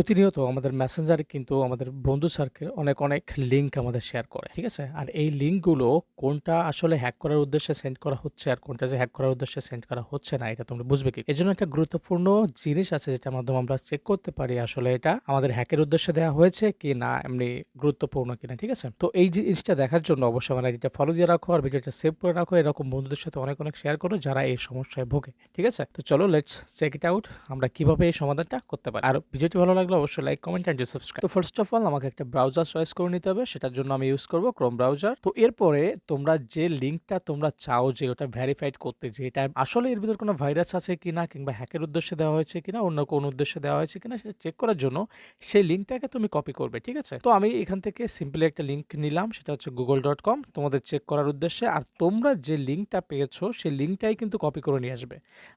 প্রতিনিয়ত আমাদের মেসেঞ্জারে কিন্তু আমাদের বন্ধু সার্কেল অনেক অনেক লিঙ্ক আমাদের শেয়ার করে, ঠিক আছে? আর এই লিঙ্কগুলো কোনটা আসলে হ্যাক করার উদ্দেশ্যে সেন্ড করা হচ্ছে আর কোনটা যে হ্যাক করার উদ্দেশ্যে সেন্ড করা হচ্ছে না, এটা তোমরা বুঝবে কি? এজন্য একটা গুরুত্বপূর্ণ জিনিস আছে যেটার মাধ্যমে আমরা চেক করতে পারি আসলে এটা আমাদের হ্যাকের উদ্দেশ্যে দেওয়া হয়েছে কি না, এমনি গুরুত্বপূর্ণ কিনা ঠিক আছে? তো এই জিনিসটা দেখার জন্য অবশ্যই আমার এটা ফলো দিয়ে রাখো আর ভিডিওটা সেভ করে রাখো। এরকম বন্ধুদের সাথে অনেক অনেক শেয়ার করো যারা এই সমস্যায় ভোগে, ঠিক আছে? তো চলো লেটস চেক ইট আউট আমরা কীভাবে এই সমাধানটা করতে পারি। আর ভিডিওটি ভালো লাগলে অবশ্যই লাইক কমেন্ট অ্যান্ড সাবস্ক্রাইব তো ফার্স্ট অফ অল আমাকে একটা ব্রাউজার চয়েস করে নিতে হবে, সেটার জন্য আমি ইউজ করব ক্রোম ব্রাউজার তো এরপরে তোমরা যে লিঙ্কটা তোমরা চাও যে ওটা ভেরিফাইড করতে যে এটা আসলে এর ভিতর কোনো ভাইরাস আছে কিনা কিংবা হ্যাকের উদ্দেশ্যে দেওয়া হয়েছে কিনা, অন্য কোন উদ্দেশ্যে দেওয়া হয়েছে কিনা সেটা চেক করার জন্য সেই লিঙ্কটাকে তুমি কপি করবে, ঠিক আছে? তো আমি এখান থেকে সিম্পলি একটা লিঙ্ক নিলাম, সেটা হচ্ছে গুগল ডট কম তোমাদের চেক করার উদ্দেশ্যে। আর তোমরা যে লিঙ্কটা পেয়েছ, সেই লিঙ্কটাই কিন্তু কপি করে নিয়ে আসবে।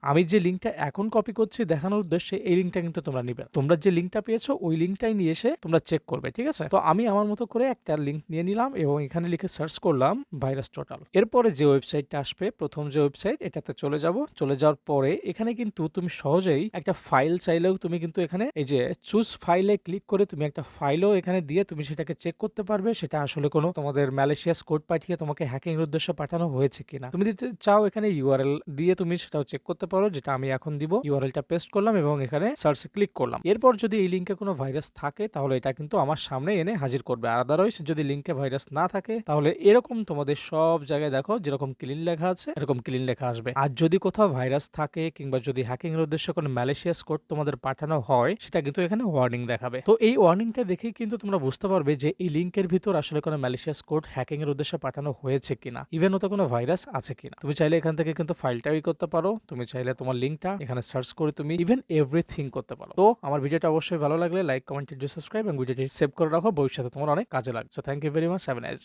আমি যে লিঙ্কটা এখন কপি করছি দেখানোর উদ্দেশ্যে, এই লিঙ্কটা কিন্তু তোমরা নিবে তোমরা যে লিঙ্কটা পেয়েছ, ওই লিঙ্কটাই নিয়ে এসে তোমরা চেক করবে, ঠিক আছে? তো আমি আমার মতো করে একটা লিঙ্ক নিয়ে নিলাম এবং এখানে লিখে সার্চ করলাম ভাইরাস টোটাল এরপরে যে ওয়েবসাইটটা আসবে, প্রথম যে ওয়েবসাইট এটাতে চলে যাব। চলে যাওয়ার পরে এখানে কিন্তু তুমি সহজেই একটা ফাইল চাইলেও তুমি কিন্তু এখানে এই যে চুজ ফাইলে ক্লিক করে তুমি একটা ফাইলও এখানে দিয়ে তুমি সেটাকে চেক করতে পারবে। সেটা আসলে কোনো তোমাদের ম্যালেশিয়াস কোড পাঠিয়ে তোমাকে হ্যাকিং উদ্দেশ্যে পাঠানো হয়েছে কিনা। তুমি দিতে চাও এখানে ইউআরএল দিয়ে তুমি সেটাও চেক করতে পারো, যেটা আমি এখন দিব। ইউআরএলটা পেস্ট করলাম এবং এখানে সার্চে ক্লিক করলাম। এরপর যদি এই লিঙ্কে কোনো ভাইরাস থাকে, তাহলে এটা কিন্তু আমার সামনে এনে হাজির করবে। আদারওয়াইজ যদি লিঙ্কে ভাইরাস না থাকে, তাহলে এরকম তোমাদের সব জায়গায় দেখো যেরকম ক্লিন লেখা আছে, এরকম ক্লিন লেখা আসবে। আর যদি কোথাও ভাইরাস থাকে কিংবা যদি হ্যাকিং এর উদ্দেশ্যে কোনো ম্যালেশিয়াস কোড তোমাদের পাঠানো হয়, সেটা কিন্তু এখানে ওয়ার্নিং দেখাবে। তো এই ওয়ার্নিংটা দেখেই কিন্তু তোমরা বুঝতে পারবে যে এই লিঙ্কের ভিতর আসলে কোনো ম্যালেশিয়াস কোড হ্যাকিং এর উদ্দেশ্যে পাঠানো হয়েছে কিনা। ইভেন ওতে কোনো ভাইরাস আছে কিনা। তুমি চাইলে এখান থেকে কিন্তু ফাইলটাই করতে পারো। তুমি চাইলে তোমার লিঙ্কটা এখানে সার্চ করে তুমি ইভেন এভরিথিং করতে পারো। তো আমার ভিডিওটা অবশ্যই ভালো লাগলে লাইক কমেন্ট সাবস্ক্রাইব এবং ভিডিওটি সেভ করে রাখো। ভবিষ্যতে তোমার অনেক কাজে লাগছে thank you very much have nice